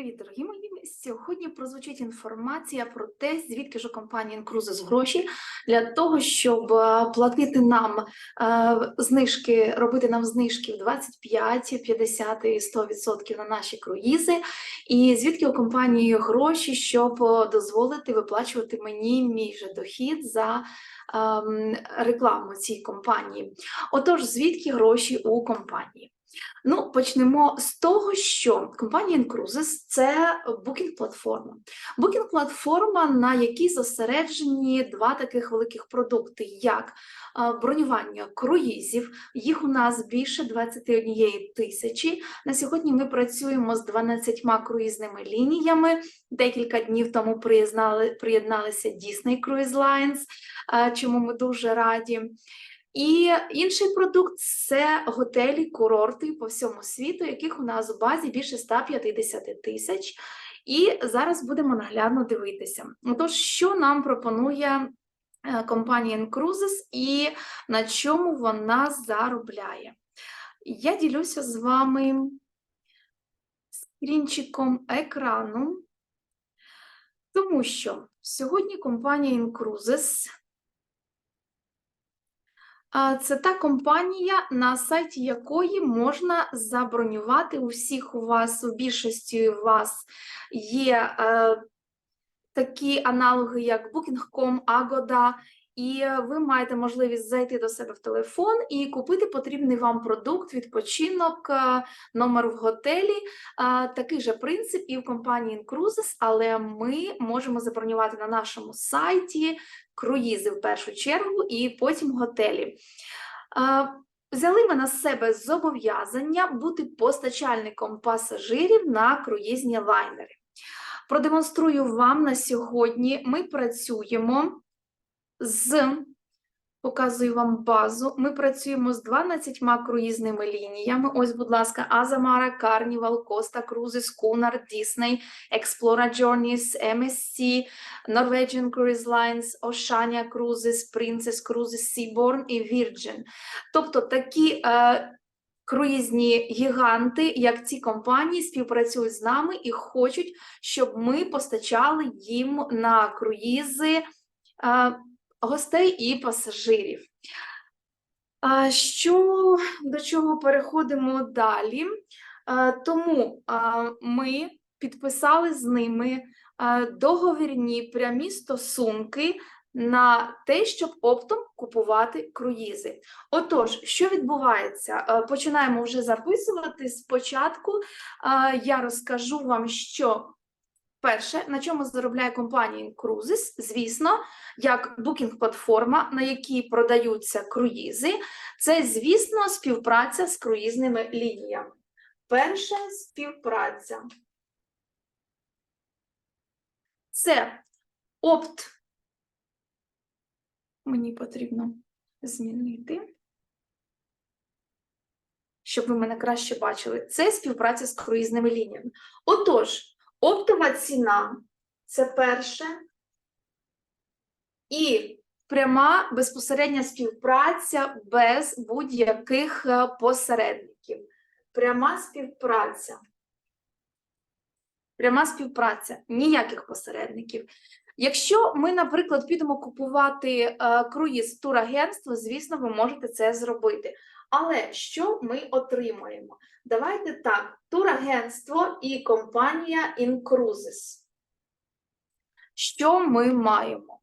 Привіт, дорогі мої! Сьогодні прозвучить інформація про те, звідки ж у компанії Incruises гроші для того, щоб е, платити нам е, знижки, робити нам знижки в 25, 50 і 100% на наші круїзи. І звідки у компанії гроші, щоб е, дозволити виплачувати мені мій же дохід за ем, рекламу цій компанії. Отож, звідки гроші у компанії? Ну, почнемо з того, що компанія Incruises – це букінг-платформа. Букінг-платформа, на якій зосереджені два таких великих продукти, як бронювання круїзів. Їх у нас більше 21 тисячі. На сьогодні ми працюємо з 12 круїзними лініями. Декілька днів тому приєднали- приєдналися Disney Cruise Lines, чому ми дуже раді. І інший продукт це готелі, курорти по всьому світу, яких у нас в базі більше 150 тисяч. І зараз будемо наглядно дивитися. Отож, що нам пропонує е, компанія Incruises і на чому вона заробляє? Я ділюся з вами скрінчиком екрану, тому що сьогодні компанія Incruises Це та компанія, на сайті якої можна забронювати у всіх у вас, у більшості у вас є е, такі аналоги, як Booking.com, Agoda, і ви маєте можливість зайти до себе в телефон і купити потрібний вам продукт, відпочинок, е, номер в готелі. Е, Такий же принцип і в компанії Incruises, але ми можемо забронювати на нашому сайті круїзи в першу чергу і потім готелі. Взяли ми на себе зобов'язання бути постачальником пасажирів на круїзні лайнери. Продемонструю вам на сьогодні. Ми працюємо з, показую вам базу. Ми працюємо з 12 круїзними лініями. Ось, будь ласка, Азамара, Carnival, Costa Cruises, Cunard, Disney, Explora Journeys, MSC, Norwegian Cruise Lines, Oceania Cruises, Princess Cruises, Seabourn і Virgin. Тобто такі е, круїзні гіганти, як ці компанії, співпрацюють з нами і хочуть, щоб ми постачали їм на круїзи е, гостей і пасажирів. Що до чого переходимо далі? Тому ми підписали з ними договірні прямі стосунки на те, щоб оптом купувати круїзи. Отож, що відбувається? Починаємо вже записувати. Спочатку я розкажу вам, що перше, на чому заробляє компанія Cruises, звісно, як букінг-платформа, на якій продаються круїзи, це, звісно, співпраця з круїзними лініями. Перша співпраця. Це опт. Мені потрібно змінити, щоб ви мене краще бачили. Це співпраця з круїзними лініями. Отож, оптова ціна це перше. І пряма безпосередня співпраця без будь-яких е, посередників. Пряма співпраця. Пряма співпраця, ніяких посередників. Якщо ми, наприклад, підемо купувати е, круїз в турагентство, звісно, ви можете це зробити. Але що ми отримуємо? Давайте так: турагентство і компанія Incruises. Що ми маємо?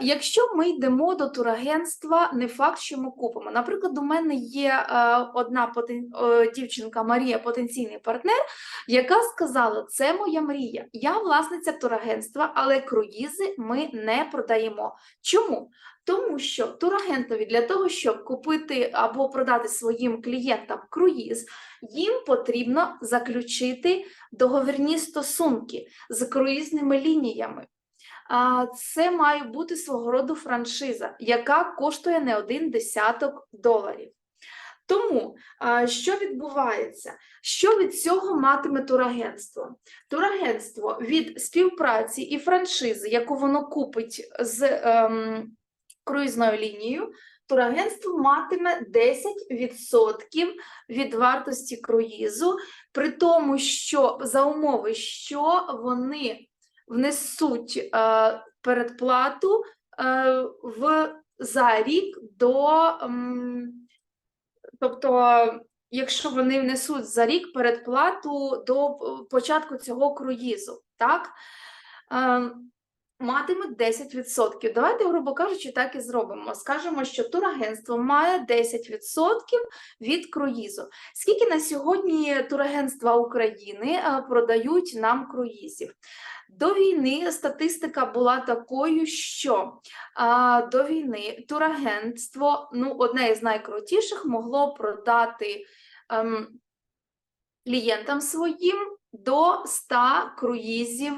Якщо ми йдемо до турагентства, не факт, що ми купимо. Наприклад, у мене є одна дівчинка Марія, потенційний партнер, яка сказала: це моя мрія. Я власниця турагентства, але круїзи ми не продаємо. Чому? Тому що турагентові для того, щоб купити або продати своїм клієнтам круїз, їм потрібно заключити договірні стосунки з круїзними лініями. Це має бути свого роду франшиза, яка коштує не один десяток доларів. Тому що відбувається? Що від цього матиме турагентство? Турагентство від співпраці і франшизи, яку воно купить з ем, круїзною лінією, турагентство матиме 10% від вартості круїзу, при тому, що за умови, що вони внесуть е, передплату е, в за рік до, тобто, якщо вони внесуть за рік передплату до е, початку цього круїзу, так? Е, матимуть 10%. Давайте, грубо кажучи, так і зробимо. Скажемо, що турагентство має 10% від круїзу. Скільки на сьогодні турагентства України е, продають нам круїзів? До війни статистика була такою, що а, до війни турагентство, ну, одне із найкрутіших, могло продати ем, клієнтам своїм до 100 круїзів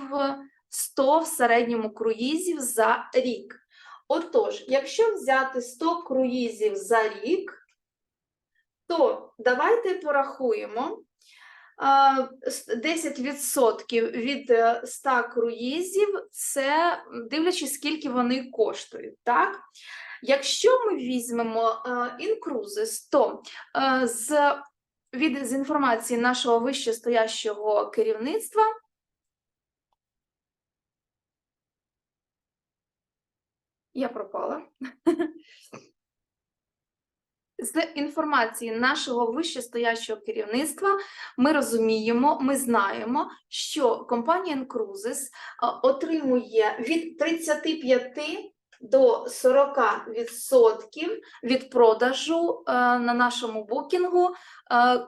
100 в середньому круїзів за рік. Отож, якщо взяти 100 круїзів за рік, то давайте порахуємо. 10% від е, 100 круїзів це дивлячись, скільки вони коштують. Так? Якщо ми візьмемо інкрузис, то е, з, від, з інформації нашого вищестоящого керівництва Я пропала. З інформації нашого вищестоящого керівництва ми розуміємо, ми знаємо, що компанія Encruises отримує від 35 до 40% від продажу е, на нашому букінгу е,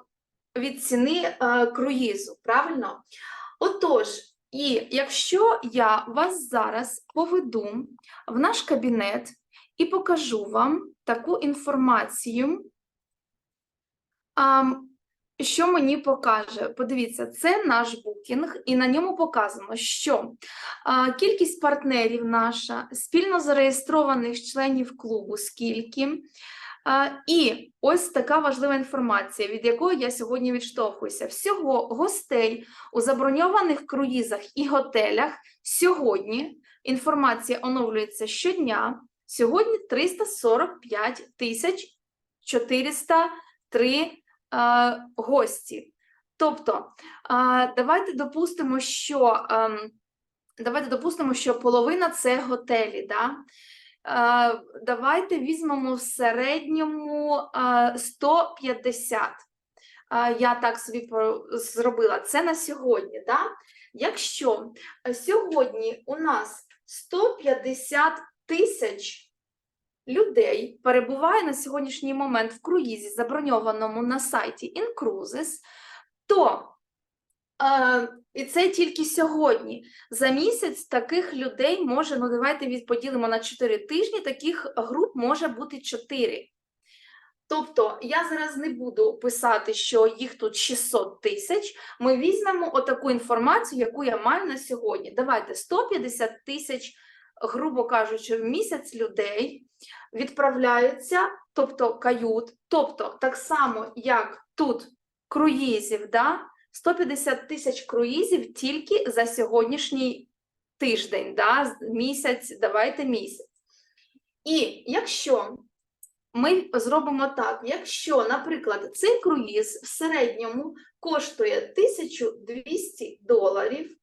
від ціни е, круїзу. Правильно? Отож, і якщо я вас зараз поведу в наш кабінет і покажу вам таку інформацію, що мені покаже? Подивіться, це наш букінг, і на ньому показано, що кількість партнерів наша, спільно зареєстрованих членів клубу, скільки. І ось така важлива інформація, від якої я сьогодні відштовхуюся. Всього гостей у заброньованих круїзах і готелях сьогодні інформація оновлюється щодня. Сьогодні 345 тисяч 403 е, гості. Тобто, давайте допустимо, що ем, давайте допустимо, що половина це готелі. Да? Е, давайте візьмемо в середньому е, 150. Е, я так собі зробила. Це на сьогодні. Да? Якщо е, сьогодні у нас 150 тисяч людей перебуває на сьогоднішній момент в круїзі, заброньованому на сайті Incruises, то е, і це тільки сьогодні. За місяць таких людей може, ну давайте від- поділимо на 4 тижні, таких груп може бути 4. Тобто я зараз не буду писати, що їх тут 600 тисяч. Ми візьмемо отаку інформацію, яку я маю на сьогодні. Давайте 150 тисяч, грубо кажучи, в місяць людей відправляються, тобто кают, тобто так само, як тут круїзів, да? 150 тисяч круїзів тільки за сьогоднішній тиждень, да? місяць, давайте місяць. І якщо ми зробимо так, якщо, наприклад, цей круїз в середньому коштує 1200 доларів,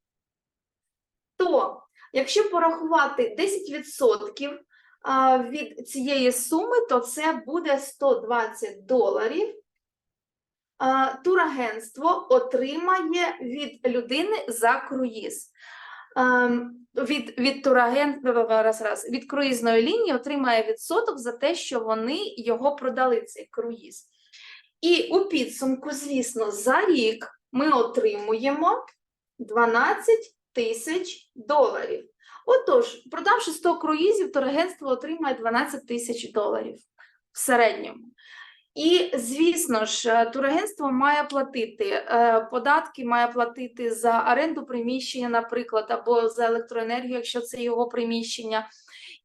то якщо порахувати 10% від цієї суми, то це буде 120 доларів. Турагентство отримає від людини за круїз. Ем, Від, від тураген... раз, раз, від круїзної лінії отримає відсоток за те, що вони його продали, цей круїз. І у підсумку, звісно, за рік ми отримуємо 12 тисяч доларів. Отож, продавши 100 круїзів, турагентство отримає 12 тисяч доларів в середньому. І, звісно ж, е, турагентство має платити е, податки, має платити за оренду приміщення, наприклад, або за електроенергію, якщо це його приміщення,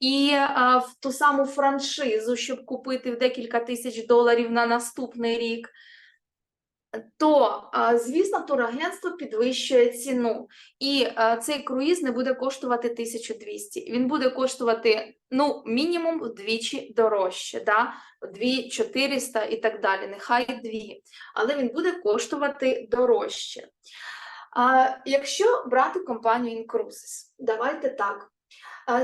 і е, в ту саму франшизу, щоб купити в декілька тисяч доларів на наступний рік. То, звісно, турагентство підвищує ціну, і цей круїз не буде коштувати 1200. Він буде коштувати ну, мінімум вдвічі дорожче, да? 2400 і так далі, нехай 2, але він буде коштувати дорожче. А, якщо брати компанію Incruises, давайте так.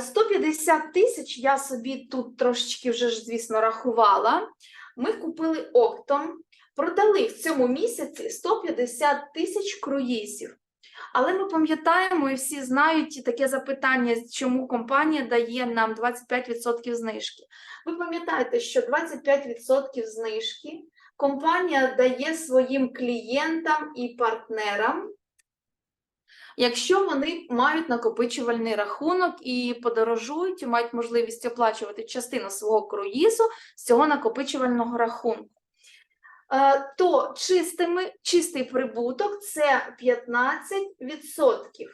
150 тисяч я собі тут трошечки вже звісно, рахувала. Ми купили оптом, продали в цьому місяці 150 тисяч круїзів. Але ми пам'ятаємо і всі знають таке запитання, чому компанія дає нам 25% знижки. Ви пам'ятаєте, що 25% знижки компанія дає своїм клієнтам і партнерам, якщо вони мають накопичувальний рахунок і подорожують, і мають можливість оплачувати частину свого круїзу з цього накопичувального рахунку. Е, То чистими, чистий прибуток це 15%.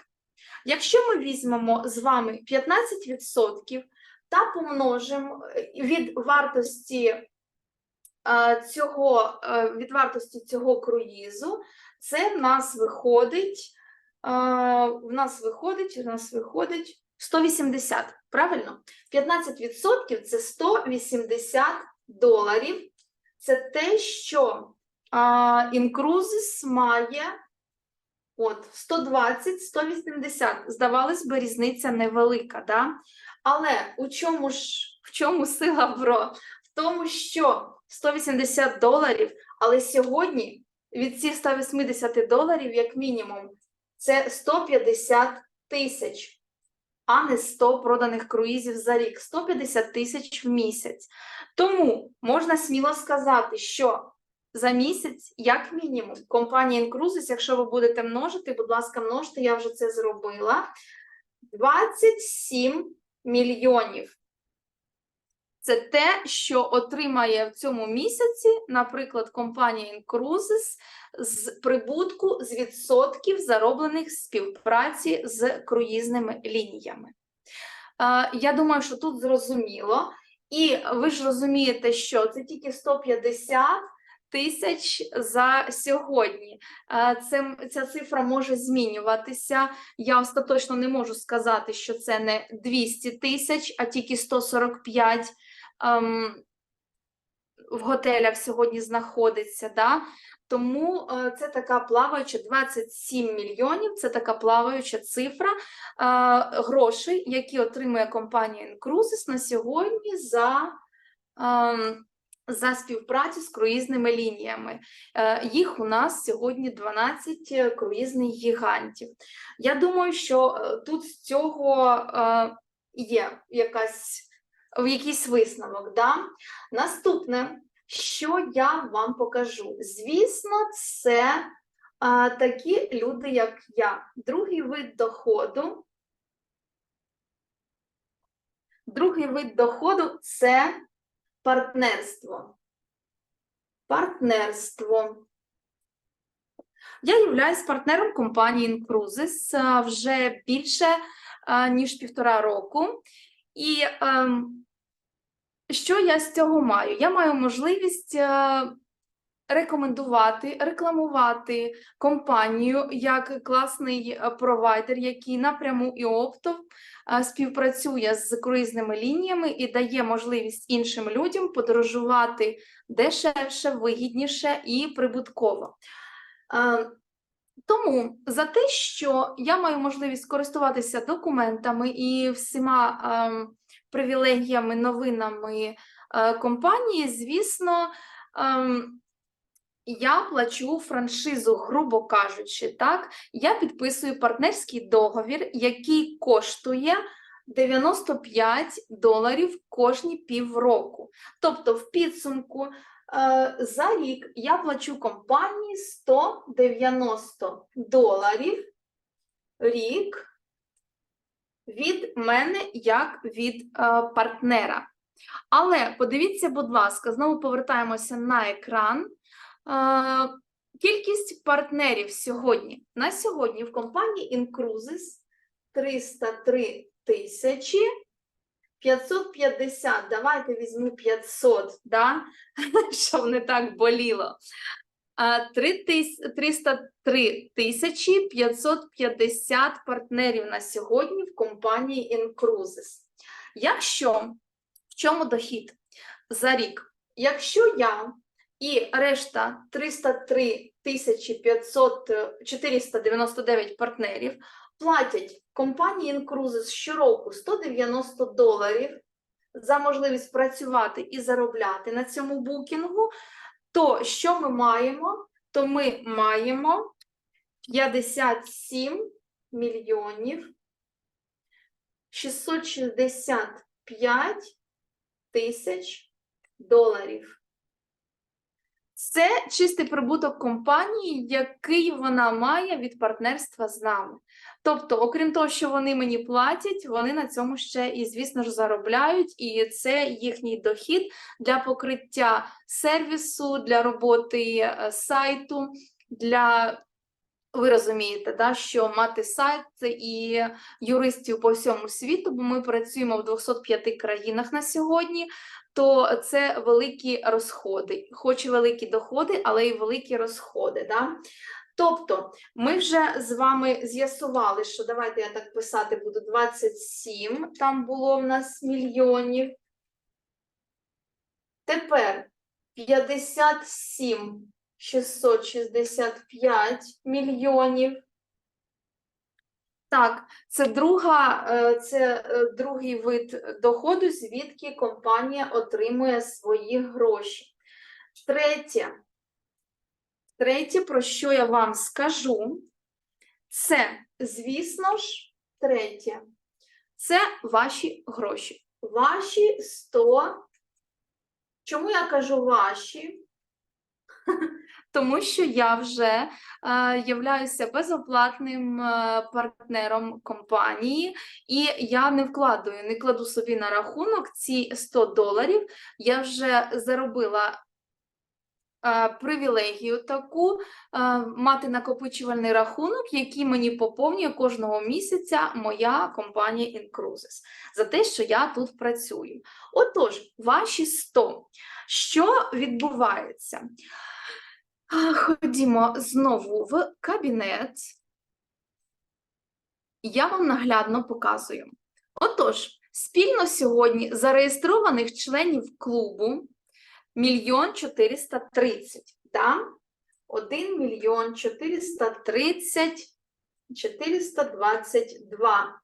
Якщо ми візьмемо з вами 15% та помножимо е, від вартості е, цього, від вартості цього круїзу, це в нас виходить, в нас виходить, в нас виходить 180, правильно? 15% це 180 доларів. Це те, що Incruises має от 120-180. Здавалось би, різниця невелика, да? Але у чому ж в чому сила бро? В тому, що 180 доларів, але сьогодні від цих 180 доларів, як мінімум, це 150 тисяч, а не 100 проданих круїзів за рік, 150 тисяч в місяць. Тому можна сміло сказати, що за місяць, як мінімум, компанія Incruises, якщо ви будете множити, будь ласка, множте, я вже це зробила. 27 мільйонів. Це те, що отримає в цьому місяці, наприклад, компанія Incruises з прибутку з відсотків, зароблених співпраці з круїзними лініями. Е, Я думаю, що тут зрозуміло. І ви ж розумієте, що це тільки 150 тисяч за сьогодні. Це, ця цифра може змінюватися. Я остаточно не можу сказати, що це не 200 тисяч, а тільки 145 ем, в готелях сьогодні знаходиться. Да? Тому е, це така плаваюча 27 мільйонів, це така плаваюча цифра е, грошей, які отримує компанія Incruises на сьогодні за, ем, за співпрацю з круїзними лініями. Е, Їх у нас сьогодні 12 круїзних гігантів. Я думаю, що тут з цього є якась, якийсь висновок. Да? Наступне що я вам покажу? Звісно, це а, такі люди, як я. Другий вид доходу. Другий вид доходу це партнерство. Партнерство. Я являюсь партнером компанії Incruises вже більше ніж півтора року. І ем, що я з цього маю? Я маю можливість е, рекомендувати, рекламувати компанію як класний е, провайдер, який напряму і оптом е, співпрацює з круїзними лініями і дає можливість іншим людям подорожувати дешевше, вигідніше і прибутково. Е, Тому за те, що я маю можливість користуватися документами і всіма ем, привілегіями, новинами е, компанії, звісно, ем, я плачу франшизу, грубо кажучи, так, я підписую партнерський договір, який коштує 95 доларів кожні півроку. Тобто, в підсумку е, за рік я плачу компанії 190 доларів рік від мене як від е, партнера. Але подивіться, будь ласка, знову повертаємося на екран. Е, кількість партнерів сьогодні. На сьогодні в компанії Incruises 303 тисячі 550. Давайте візьму 500, да? щоб не так боліло. е, 303 тисячі 550 партнерів на сьогодні в компанії Incruises. Якщо в чому дохід за рік? Якщо я і решта 303 тисячі 500, е, 499 партнерів платять компанії Incruises щороку 190 доларів за можливість працювати і заробляти на цьому букінгу, то що ми маємо? То ми маємо 57 мільйонів 665 тисяч доларів. Це чистий прибуток компанії, який вона має від партнерства з нами. Тобто, окрім того, що вони мені платять, вони на цьому ще і, звісно ж, заробляють, і це їхній дохід для покриття сервісу, для роботи е, сайту, для ви розумієте, да, що мати сайт і юристів по всьому світу, бо ми працюємо в 205 країнах на сьогодні, то це великі розходи, хоч і великі доходи, але й великі розходи. Да? Тобто, ми вже з вами з'ясували, що давайте я так писати буду 27, там було в нас мільйонів. Тепер 57 665 мільйонів. Так, це друга, е, це е, другий вид доходу, звідки компанія отримує свої гроші. Третє, третє, про що я вам скажу, це, звісно ж, третє, це ваші гроші. Ваші 100. Чому я кажу ваші? Тому що я вже е, являюся безоплатним е, партнером компанії, і я не вкладаю, не кладу собі на рахунок ці 100 доларів. Я вже заробила привілегію таку мати накопичувальний рахунок, який мені поповнює кожного місяця моя компанія Incruises за те, що я тут працюю. Отож, ваші 100. Що відбувається? Ходімо знову в кабінет. Я вам наглядно показую. Отож, спільно сьогодні зареєстрованих членів клубу мільйон 430, да? 1 мільйон 430 422.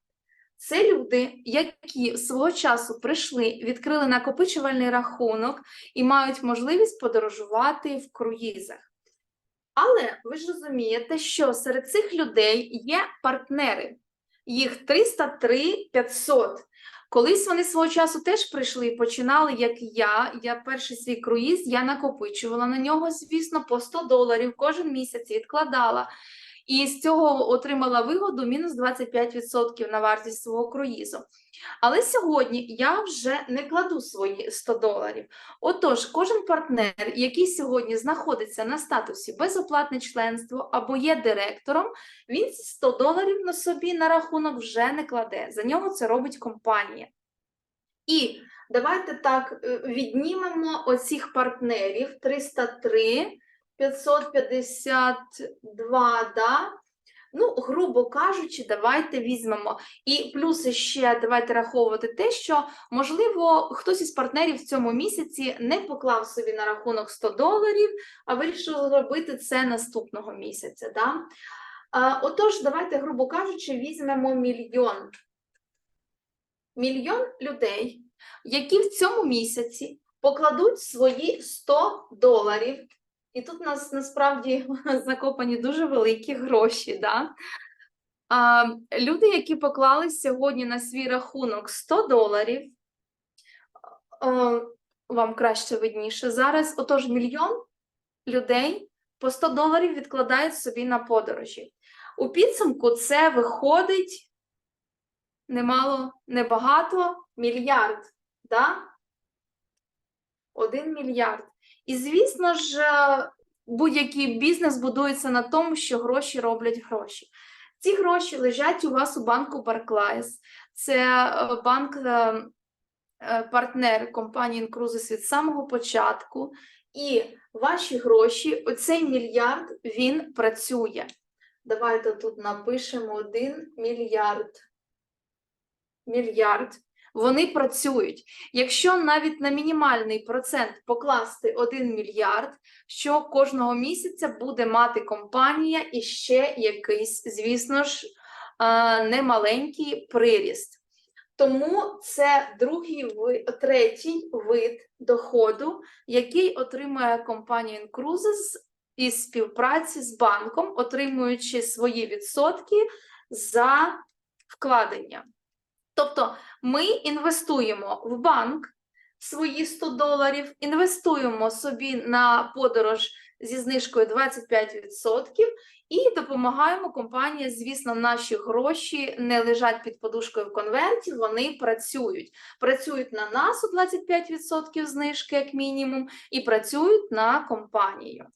Це люди, які свого часу прийшли, відкрили накопичувальний рахунок і мають можливість подорожувати в круїзах. Але ви ж розумієте, що серед цих людей є партнери. Їх 303 500. Колись вони свого часу теж прийшли і починали, як я. Я перший свій круїз, я накопичувала на нього, звісно, по 100 доларів кожен місяць відкладала. І з цього отримала вигоду мінус 25% на вартість свого круїзу. Але сьогодні я вже не кладу свої 100 доларів. Отож, кожен партнер, який сьогодні знаходиться на статусі безоплатне членство або є директором, він 100 доларів на собі на рахунок вже не кладе. За нього це робить компанія. І давайте так е, віднімемо оцих партнерів 303, 552, да? Ну, грубо кажучи, давайте візьмемо. І плюс ще давайте раховувати те, що, можливо, хтось із партнерів в цьому місяці не поклав собі на рахунок 100 доларів, а вирішив зробити це наступного місяця. Да? Отож, давайте, грубо кажучи, візьмемо мільйон. Мільйон людей, які в цьому місяці покладуть свої 100 доларів. І тут у нас насправді закопані дуже великі гроші. Да? А, люди, які поклали сьогодні на свій рахунок 100 доларів, вам краще видніше. Зараз, отож, мільйон людей по 100 доларів відкладають собі на подорожі. У підсумку це виходить немало, небагато, мільярд. Да? Один мільярд. І, звісно ж, е, будь-який бізнес будується на тому, що гроші роблять гроші. Ці гроші лежать у вас у банку Barclays. Це е, банк е, партнер компанії Incruises від самого початку. І ваші гроші, оцей мільярд, він працює. Давайте тут напишемо 1 мільярд. Мільярд. Вони працюють. Якщо навіть на мінімальний процент покласти 1 мільярд, що кожного місяця буде мати компанія і ще якийсь, звісно ж, немаленький приріст. Тому це другий третій вид доходу, який отримує компанія Incruises із співпраці з банком, отримуючи свої відсотки за вкладення. Тобто ми інвестуємо в банк свої 100 доларів, інвестуємо собі на подорож зі знижкою 25% і допомагаємо компанії. Звісно, наші гроші не лежать під подушкою в конверті, вони працюють. Працюють на нас у 25% знижки, як мінімум, і працюють на компанію.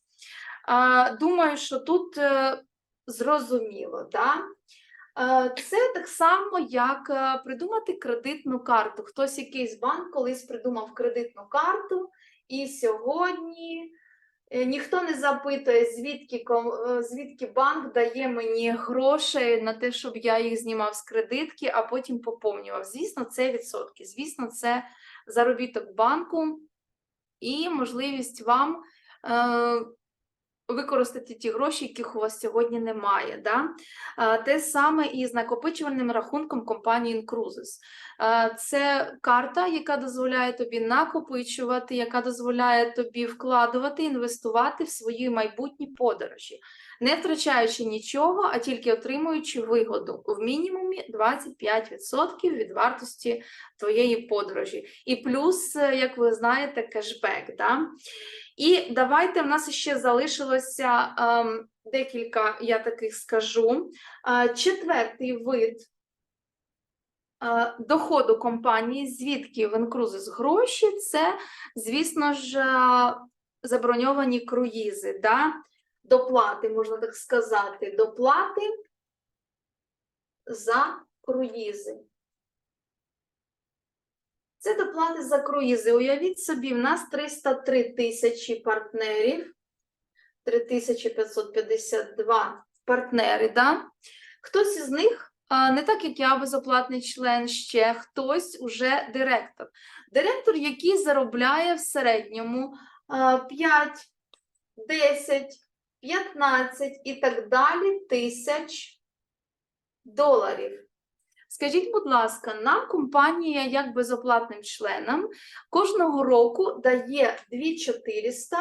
Думаю, що тут е, зрозуміло, да? Е, Це так само, як е, придумати кредитну карту. Хтось якийсь банк колись придумав кредитну карту, і сьогодні е, ніхто не запитує, звідки, звідки банк дає мені грошей на те, щоб я їх знімав з кредитки, а потім поповнював. Звісно, це відсотки. Звісно, це заробіток банку і можливість вам. Використати ті гроші, яких у вас сьогодні немає. Да? Те саме і з накопичувальним рахунком компанії Incruises. Це карта, яка дозволяє тобі накопичувати, яка дозволяє тобі вкладувати, інвестувати в свої майбутні подорожі, не втрачаючи нічого, а тільки отримуючи вигоду в мінімумі 25% від вартості твоєї подорожі. І плюс, е, як ви знаєте, кешбек. Да? І давайте в нас ще залишилося ем, декілька, я таких скажу. Е, четвертий вид е, доходу компанії, звідки в Incruises гроші, це, звісно ж, е, заброньовані круїзи, да? доплати, можна так сказати, доплати за круїзи. Це доплати за круїзи. Уявіть собі, в нас 303 тисячі партнерів, 3552 партнери. Да? Хтось із них, не так як я, безоплатний член, ще хтось уже директор. Директор, який заробляє в середньому 5, 10, 15 і так далі тисяч доларів. Скажіть, будь ласка, нам компанія, як безоплатним членам, кожного року дає 2400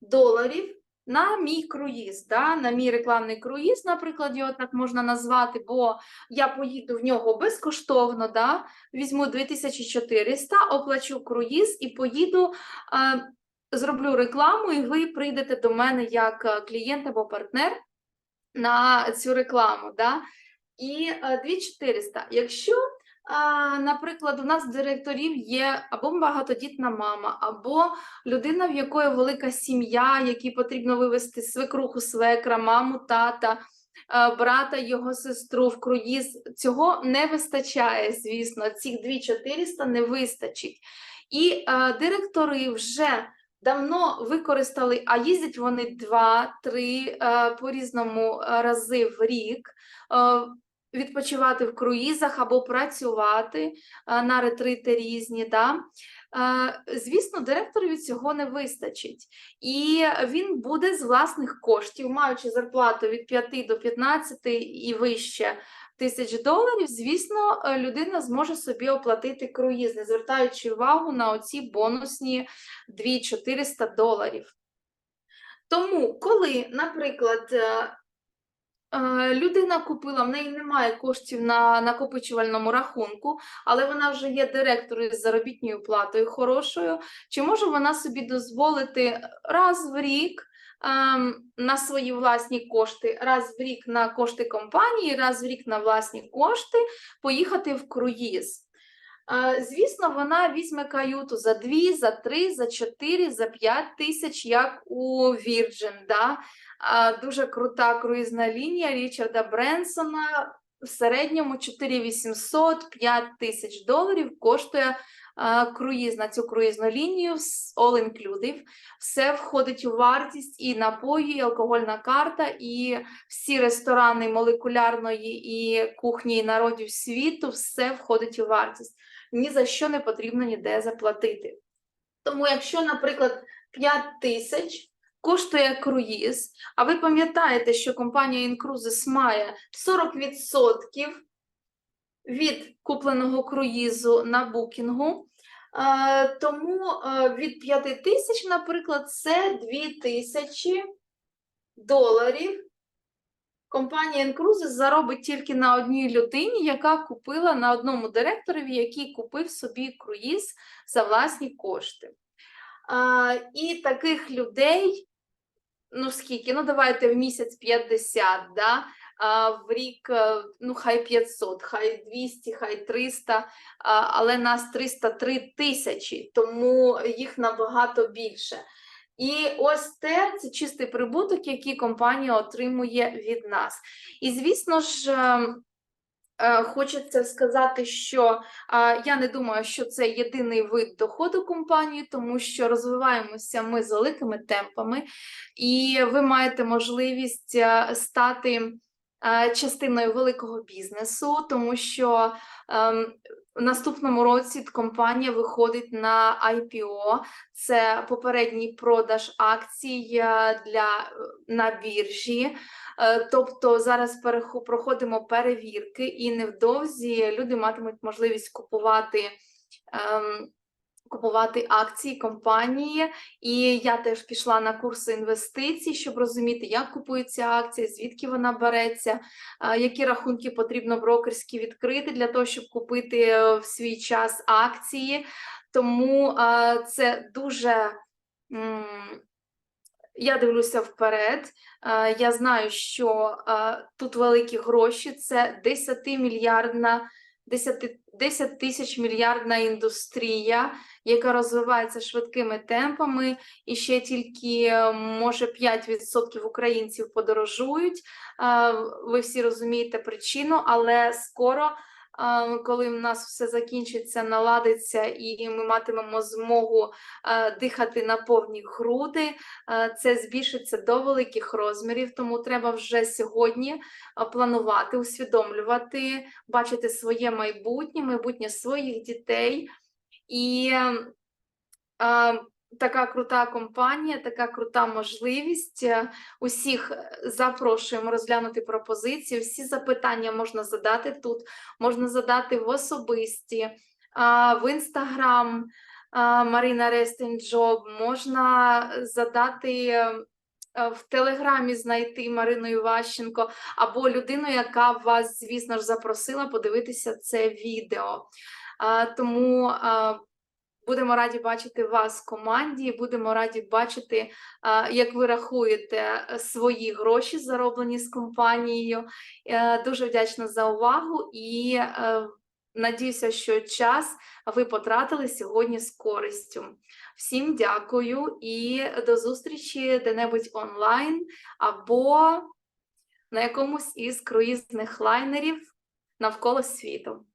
доларів на мій круїз, да? на мій рекламний круїз, наприклад, його так можна назвати, бо я поїду в нього безкоштовно, да? візьму 2400, оплачу круїз і поїду, е, зроблю рекламу, і ви прийдете до мене як е, клієнт або партнер на цю рекламу. Да? І е, 2400. Якщо, наприклад, у нас директорів є або багатодітна мама, або людина, в якої велика сім'я, якій потрібно вивезти свекруху, свекра, маму, тата, е, брата, його сестру в круїз, цього не вистачає, звісно, цих 2400 не вистачить. І е, директори вже давно використали, а їздять вони 2-3 е, по різному е, рази в рік. е, відпочивати в круїзах або працювати е, на ретрити різні. Да? Е, Звісно, директорові цього не вистачить. І він буде з власних коштів, маючи зарплату від 5 до 15 і вище тисяч доларів, звісно, е, людина зможе собі оплатити круїз, не звертаючи увагу на оці бонусні 2400 доларів. Тому, коли, наприклад, Людина купила, в неї немає коштів на накопичувальному рахунку, але вона вже є директором з заробітною платою хорошою. Чи може вона собі дозволити раз в рік ем, на свої власні кошти, раз в рік на кошти компанії, раз в рік на власні кошти поїхати в круїз? Е, Звісно, вона візьме каюту за 2, за 3, за 4, за 5 тисяч, як у Virgin, да? Дуже крута круїзна лінія Річарда Бренсона. В середньому 4800 5 тисяч доларів коштує круїз на цю круїзну лінію, all inclusive. Все входить у вартість і напої, і алкогольна карта, і всі ресторани молекулярної і кухні і народів світу, все входить у вартість. Ні за що не потрібно ніде заплатити. Тому, якщо, наприклад, 5 тисяч коштує круїз, а ви пам'ятаєте, що компанія Incruises має 40% від купленого круїзу на букінгу. Е, Тому е, від 5 тисяч, наприклад, це 2 тисячі доларів. Компанія Incruises заробить тільки на одній людині, яка купила на одному директорові, який купив собі круїз за власні кошти. А, і таких людей, ну скільки? Ну, давайте в місяць 50, да? а, в рік, е, ну, хай 500, хай 200, хай 300, а, але нас 303 тисячі, тому їх набагато більше. І ось те це чистий прибуток, який компанія отримує від нас. І звісно ж, ем, хочеться сказати, що е, я не думаю, що це єдиний вид доходу компанії, тому що розвиваємося ми з великими темпами, і ви маєте можливість е, стати е, частиною великого бізнесу, тому що ем, в наступному році компанія виходить на IPO, це попередній продаж акцій е, для на біржі. Е, Тобто зараз проходимо перевірки, і невдовзі люди матимуть можливість купувати. ем, Купувати акції компанії, і я теж пішла на курси інвестицій, щоб розуміти, як купується акція, звідки вона береться, е, які рахунки потрібно брокерські відкрити для того, щоб купити е, в свій час акції. Тому це дуже я дивлюся вперед. Е, Я знаю, що е, тут великі гроші. Це 10 мільярдна, 10, 10 тисяч мільярдна індустрія, яка розвивається швидкими темпами, і ще тільки е, може 5% українців подорожують. Ви всі розумієте причину, але скоро. Коли в нас все закінчиться, наладиться, і ми матимемо змогу е, дихати на повні груди, е, це збільшиться до великих розмірів, тому треба вже сьогодні е, планувати, усвідомлювати, бачити своє майбутнє, майбутнє своїх дітей. І е, е, така крута компанія, така крута можливість. Е, Усіх е, запрошуємо розглянути пропозиції. Всі запитання можна задати тут, можна задати в особисті, в інстаграм. Марина Рестенджоб, можна задати е, е, в Телеграмі знайти Марину Іващенко або людину, яка вас, звісно ж, запросила подивитися це відео. Тому будемо раді бачити вас в команді, будемо раді бачити, як ви рахуєте е, свої гроші, зароблені з компанією. Е, Дуже вдячна за увагу і е, надіюся, що час ви потратили сьогодні з користю. Всім дякую і до зустрічі де-небудь онлайн або на якомусь із круїзних лайнерів навколо світу.